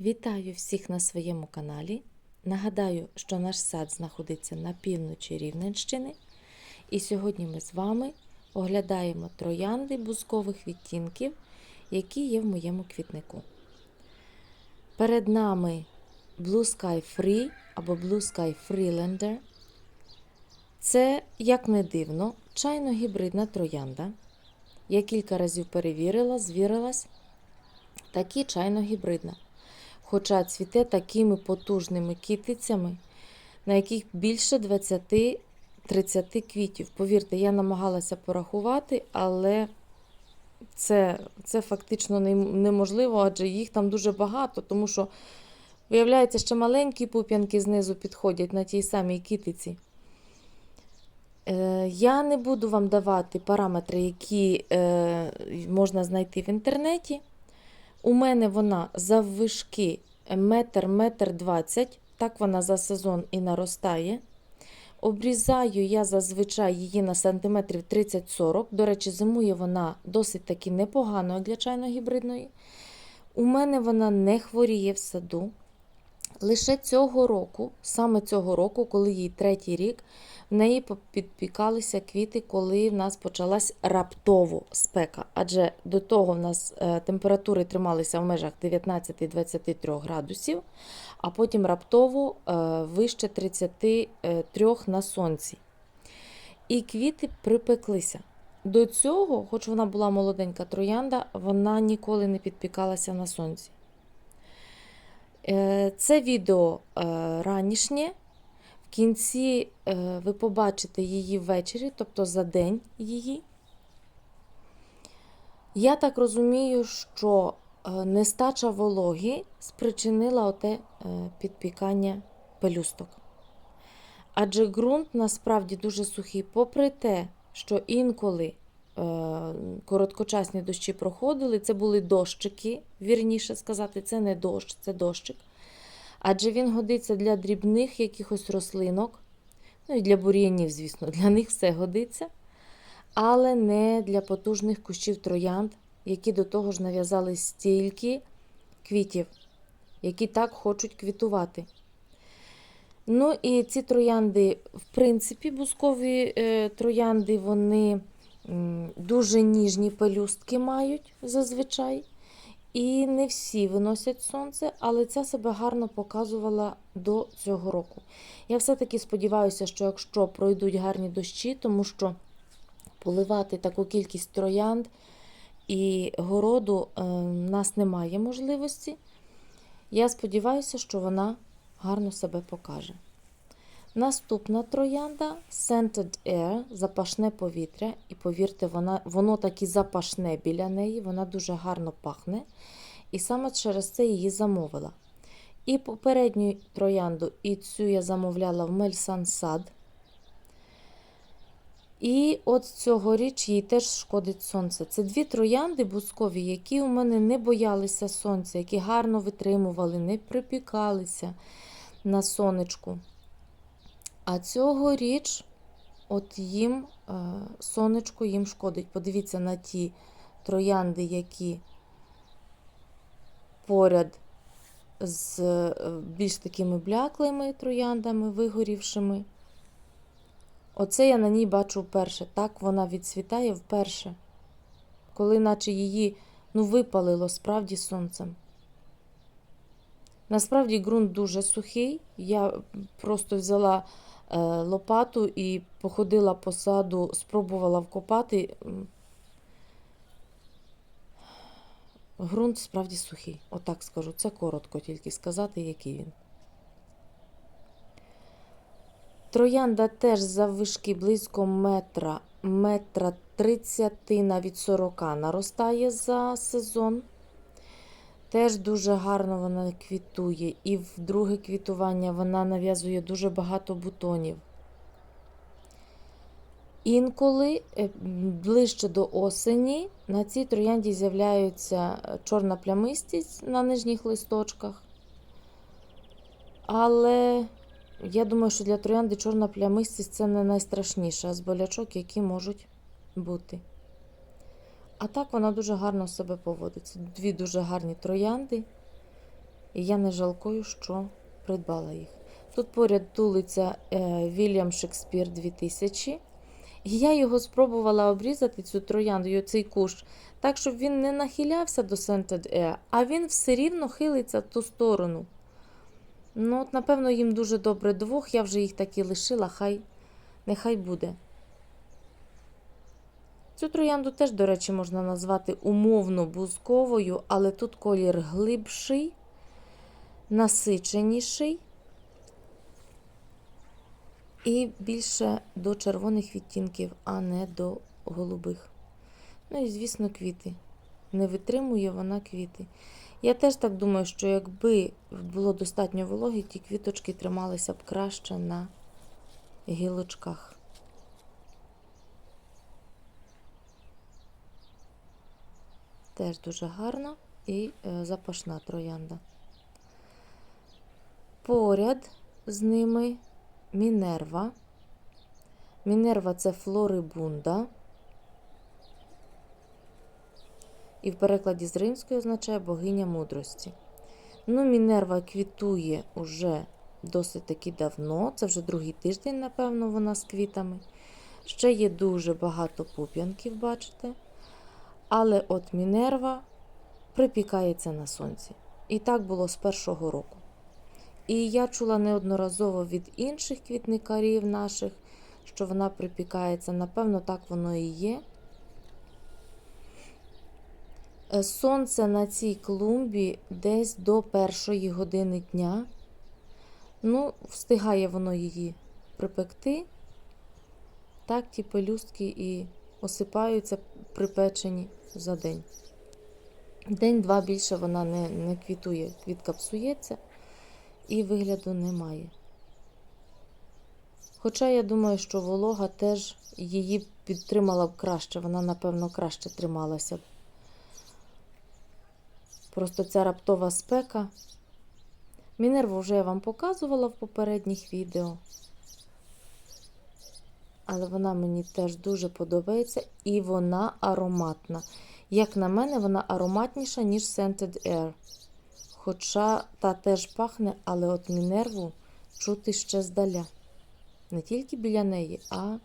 Вітаю всіх на своєму каналі. Нагадаю, що наш сад знаходиться на півночі Рівненщини. І сьогодні ми з вами оглядаємо троянди бузкових відтінків, які є в моєму квітнику. Перед нами Blue Sky Free або Blue Sky Freelander. Це, як не дивно, чайно-гібридна троянда. Я кілька разів перевірила, звірилась. Такі чайно-гібридна хоча цвіте такими потужними кітицями, на яких більше 20-30 квітів. Повірте, я намагалася порахувати, але це, це фактично неможливо, адже їх там дуже багато, тому що, виявляється, ще маленькі пуп'янки знизу підходять на тій самій кітиці. Е, Я не буду вам давати параметри, які е, можна знайти в інтернеті. У мене вона заввишки метр, метр двадцять, так вона за сезон і наростає. Обрізаю я зазвичай її на сантиметрів 30-40. До речі, зимує вона досить таки непогано для чайно-гібридної. У мене вона не хворіє в саду. Лише цього року, саме цього року, коли їй третій рік, в неї підпікалися квіти, коли в нас почалась раптово спека. Адже до того в нас е, температури трималися в межах 19-23 градусів, а потім раптово е, вище 33 на сонці. І квіти припеклися. До цього, хоч вона була молоденька троянда, вона ніколи не підпікалася на сонці. Е, це відео ранішнє. В кінці е, ви побачите її ввечері, тобто за день її. Я так розумію, що е, нестача вологи спричинила оте е, підпікання пелюсток. Адже ґрунт насправді дуже сухий, попри те, що інколи короткочасні дощі проходили, це були дощики, вірніше сказати, це не дощ, це дощик. Адже він годиться для дрібних якихось рослинок, ну і для бур'янів, звісно, для них все годиться, але не для потужних кущів троянд, які до того ж нав'язали стільки квітів, які так хочуть квітувати. Ну і ці троянди, в принципі, бускові е, троянди, вони дуже ніжні пелюстки мають зазвичай. І не всі виносять сонце, але ця себе гарно показувала до цього року. Я все-таки сподіваюся, що якщо пройдуть гарні дощі, тому що поливати таку кількість троянд і городу е, в нас немає можливості. Я сподіваюся, що вона гарно себе покаже. Наступна троянда Scented Air, запашне повітря. І повірте, вона, воно таки запашне біля неї, вона дуже гарно пахне. І саме через це її замовила. І попередню троянду, і цю я замовляла в Мельсан Сад. І от цьогоріч їй теж шкодить сонце. Це дві троянди бускові, які у мене не боялися сонця, які гарно витримували, не припікалися на сонечку. А цьогоріч, от їм е, сонечко їм шкодить. Подивіться на ті троянди, які поряд з е, більш такими бляклими трояндами, вигорівшими. Оце я на ній бачу вперше. Так вона відцвітає вперше, коли наче її ну, випалило справді сонцем. Насправді ґрунт дуже сухий. Я просто взяла лопату і походила по саду, спробувала вкопати. Грунт справді сухий. Отак скажу. Це коротко тільки сказати, який він. Троянда теж заввишки близько метра, метра 30, навіть 40 наростає за сезон. Теж дуже гарно вона квітує. І в друге квітування вона нав'язує дуже багато бутонів. Інколи е, ближче до осені на цій троянді з'являється е, чорна плямистість на нижніх листочках. Але я думаю, що для троянди чорна плямистість це не найстрашніше з болячок, які можуть бути. А так вона дуже гарно себе поводить. Дві дуже гарні троянди. І я не жалкую, що придбала їх. Тут поряд тулиться е, Вільям Шекспір 2000. І я його спробувала обрізати, цю троянду, цей кущ, так, щоб він не нахилявся до Scented Air, а він все рівно хилиться в ту сторону. Ну, от, напевно, їм дуже добре двох, я вже їх так і лишила, хай, нехай буде. Цю троянду теж, до речі, можна назвати умовно бузковою, але тут колір глибший, насиченіший і більше до червоних відтінків, а не до голубих. Ну і, звісно, квіти. Не витримує вона квіти. Я теж так думаю, що якби було достатньо вологи, ті квіточки трималися б краще на гілочках. Теж дуже гарна і е, запашна троянда. Поряд з ними Мінерва. Мінерва це флорибунда. І в перекладі з римської означає богиня мудрості. Ну, Мінерва квітує уже досить таки давно. Це вже другий тиждень, напевно, вона з квітами. Ще є дуже багато пуп'янків, бачите. Але от Мінерва припікається на сонці. І так було з першого року. І я чула неодноразово від інших квітникарів наших, що вона припікається. Напевно, так воно і є. Е, Сонце на цій клумбі десь до першої години дня. Ну, встигає воно її припекти. Так, ті пелюстки і осипаються припечені за день. День-два більше вона не, не квітує, квітка псується і вигляду немає. Хоча я думаю, що волога теж її підтримала б краще, вона, напевно, краще трималася. Просто ця раптова спека. Мінерву вже я вам показувала в попередніх відео. Але вона мені теж дуже подобається і вона ароматна. Як на мене, вона ароматніша, ніж Scented Air. Хоча та теж пахне, але от Мінерву чути ще здаля. Не тільки біля неї, а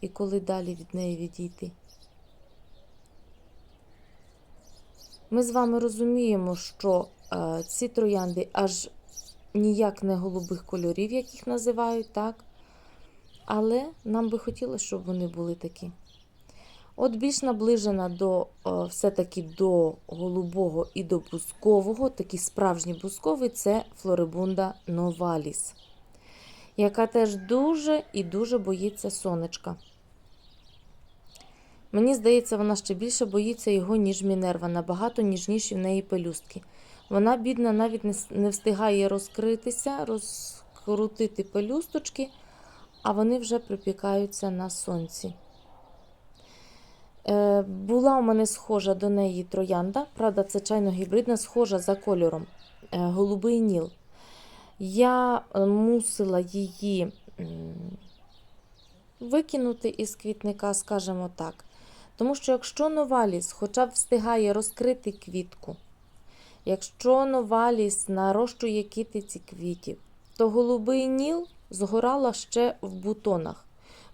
і коли далі від неї відійти. Ми з вами розуміємо, що е, ці троянди аж ніяк не голубих кольорів, як їх називають, так? Але нам би хотілося, щоб вони були такі. От більш наближена до е, все-таки до голубого і до бускового, такий справжній бусковий це Флорибунда Новаліс, яка теж дуже і дуже боїться сонечка. Мені здається, вона ще більше боїться його, ніж Мінерва, набагато ніжніші в неї пелюстки. Вона, бідна, навіть не встигає розкритися, розкрутити пелюсточки, а вони вже припікаються на сонці. Е, була у мене схожа до неї троянда, правда, це чайно-гібридна, схожа за кольором. Е, голубий ніл. Я е, мусила її викинути із квітника, скажімо так. Тому що якщо новаліс хоча б встигає розкрити квітку, якщо новаліс нарощує китиці квітів, то голубий ніл згорала ще в бутонах.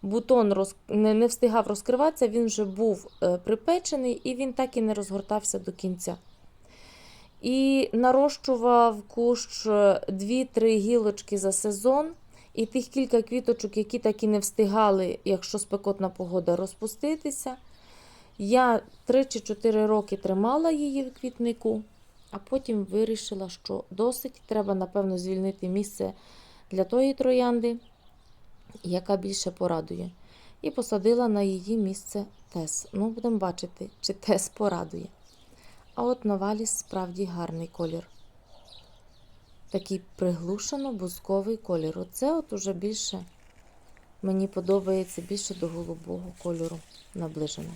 Бутон роз... не, не встигав розкриватися, він вже був е, припечений і він так і не розгортався до кінця. І нарощував кущ 2-3 гілочки за сезон, і тих кілька квіточок, які так і не встигали, якщо спекотна погода, розпуститися. Я 3 чи 4 роки тримала її в квітнику, а потім вирішила, що досить. Треба, напевно, звільнити місце для тої троянди, яка більше порадує. І посадила на її місце тес. Ну, будемо бачити, чи тес порадує. А от новаліс справді гарний колір. Такий приглушено-бузковий колір. Оце от уже більше мені подобається більше до голубого кольору наближено.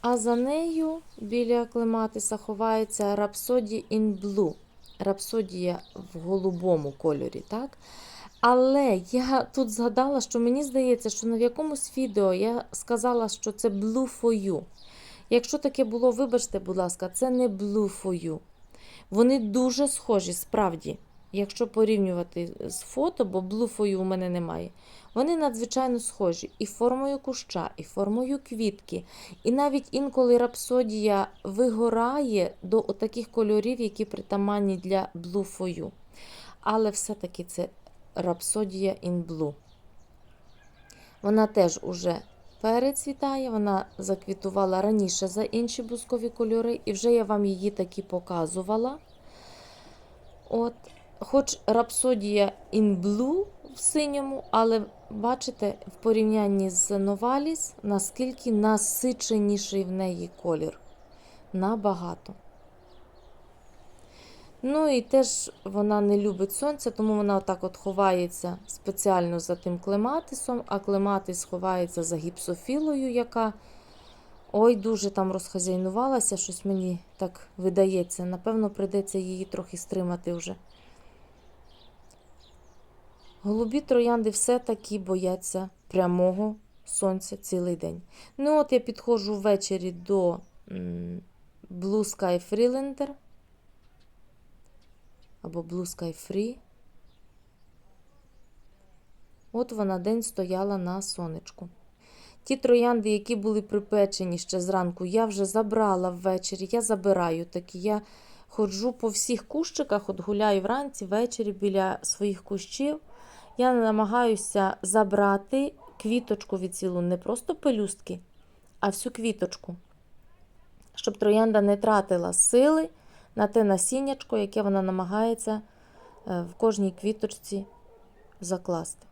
А за нею біля клематиса ховається Rhapsody in Blue. Рапсодія в голубому кольорі, так? Але я тут згадала, що мені здається, що на якомусь відео я сказала, що це Blue for you. Якщо таке було, вибачте, будь ласка, це не Blue for you. Вони дуже схожі, справді. Якщо порівнювати з фото, бо блуфою у мене немає. Вони надзвичайно схожі і формою куща, і формою квітки. І навіть інколи рапсодія вигорає до таких кольорів, які притаманні для блуфою. Але все-таки це рапсодія in Blue. Вона теж уже перецвітає, вона заквітувала раніше за інші бускові кольори, і вже я вам її такі показувала. От, Хоч рапсодія in Blue в синьому, але бачите, в порівнянні з Новаліс, наскільки насиченіший в неї колір. Набагато. Ну і теж вона не любить сонця, тому вона отак от ховається спеціально за тим клематисом, а клематис ховається за гіпсофілою, яка ой, дуже там розхазяйнувалася, щось мені так видається. Напевно, прийдеться її трохи стримати вже. Голубі троянди все-таки бояться прямого сонця цілий день. Ну, от я підходжу ввечері до Blue Sky Freelander або Blue Sky Free. От вона день стояла на сонечку. Ті троянди, які були припечені ще зранку, я вже забрала ввечері. Я забираю такі. Я ходжу по всіх кущиках, от гуляю вранці, ввечері біля своїх кущів. Я намагаюся забрати квіточку від цілу, не просто пелюстки, а всю квіточку, щоб троянда не тратила сили на те насіннячко, яке вона намагається е, в кожній квіточці закласти.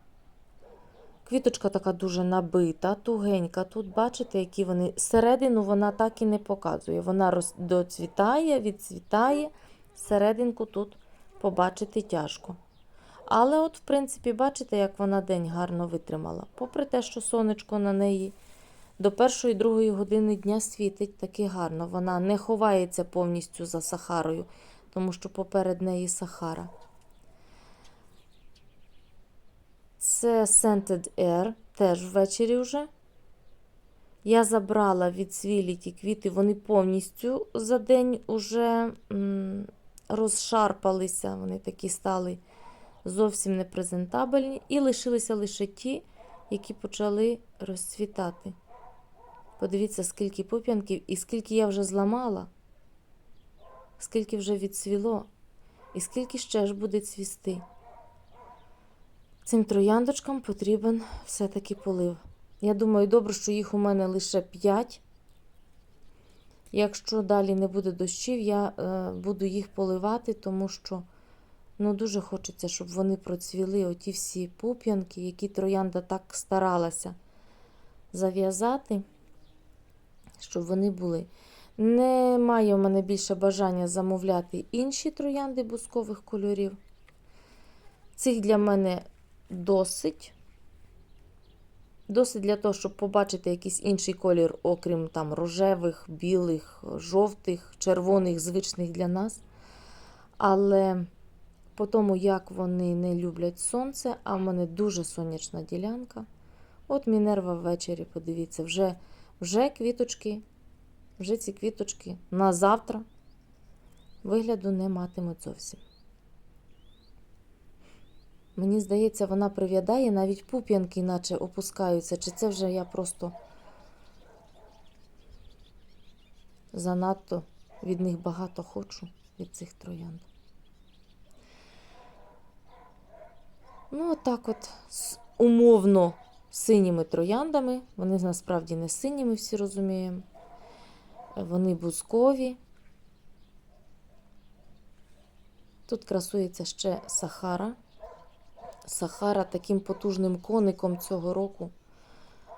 Квіточка така дуже набита, тугенька. Тут, бачите, які вони середину вона так і не показує. Вона доцвітає, відцвітає. Серединку тут побачити тяжко. Але, от, в принципі, бачите, як вона день гарно витримала. Попри те, що сонечко на неї до першої другої години дня світить таки гарно. Вона не ховається повністю за Сахарою, тому що поперед неї Сахара. Це Scented Air, теж ввечері вже. Я забрала від свілі ті квіти, вони повністю за день уже розшарпалися, вони такі стали зовсім непрезентабельні, і лишилися лише ті, які почали розцвітати. Подивіться, скільки пуп'янків і скільки я вже зламала, скільки вже відцвіло, і скільки ще ж буде цвісти. Цим трояндочкам потрібен все-таки полив. Я думаю, добре, що їх у мене лише 5. Якщо далі не буде дощів, я е, буду їх поливати, тому що ну, дуже хочеться, щоб вони процвіли оті всі пуп'янки, які троянда так старалася зав'язати, щоб вони були. Немає у мене більше бажання замовляти інші троянди бускових кольорів. Цих для мене досить. Досить для того, щоб побачити якийсь інший колір, окрім там рожевих, білих, жовтих, червоних, звичних для нас. Але по тому, як вони не люблять сонце, а в мене дуже сонячна ділянка. От Мінерва ввечері, подивіться, вже, вже квіточки, вже ці квіточки на завтра вигляду не матимуть зовсім. Мені здається, вона прив'ядає, навіть пуп'янки наче опускаються. Чи це вже я просто занадто від них багато хочу, від цих троянд. Ну, отак от з умовно синіми трояндами. Вони насправді не синіми, всі розуміємо. Вони бузкові. Тут красується ще Сахара. Сахара таким потужним коником цього року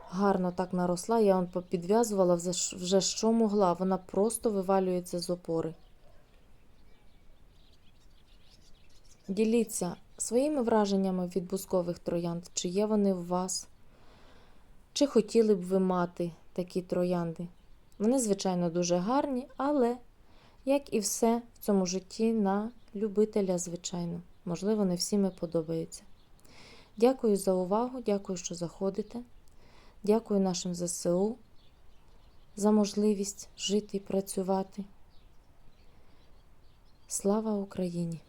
гарно так наросла. Я он підв'язувала вже що могла. Вона просто вивалюється з опори. Діліться своїми враженнями від бузкових троянд, чи є вони в вас, чи хотіли б ви мати такі троянди. Вони, звичайно, дуже гарні, але, як і все в цьому житті, на любителя, звичайно. Можливо, не всім і подобається. Дякую за увагу, дякую, що заходите. Дякую нашим ЗСУ за можливість жити і працювати. Слава Україні!